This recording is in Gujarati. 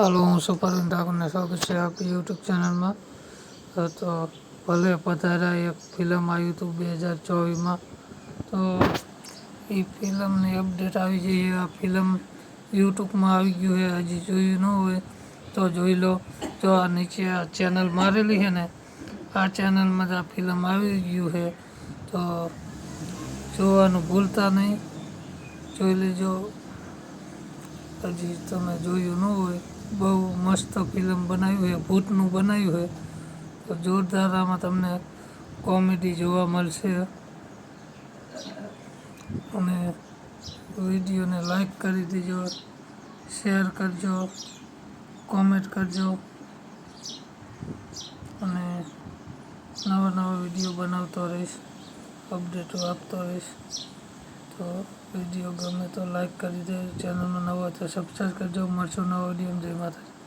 હાલો, હું સુપરવિન ઠાકોરને સ્વાગત છે આપણી યુટ્યુબ ચેનલમાં. તો ભલે પધારા એક ફિલ્મ આવ્યું હતું બે હજાર ચોવીસમાં, તો એ ફિલ્મની અપડેટ આવી જઈએ આ ફિલ્મ યુટ્યુબમાં આવી ગયું છે. હજી જોયું ન હોય તો જોઈ લો. તો આ નીચે આ ચેનલ મારેલી છે ને, આ ચેનલમાં જ આ ફિલ્મ આવી ગયું છે. તો જોવાનું ભૂલતા નહીં. જોઈ લેજો. હજી તમે જોયું ન હોય બહુ મસ્ત ફિલ્મ બનાવ્યું છે, ભૂતનું બનાવ્યું છે. તો જોરદાર આમાં તમને કોમેડી જોવા મળશે. અને વિડીયોને લાઈક કરી દેજો શેર કરજો કોમેન્ટ કરજો. અને નવા નવા વીડિયો બનાવતો રહીશ અપડેટો આપતો રહીશ. તો વીડિયો ગમે તો લાઈક કરી દેજો ચેનલમાં નવો હોય તો સબસ્ક્રાઈબ કરજો મળશું નવો વીડિયો જય માતાજી.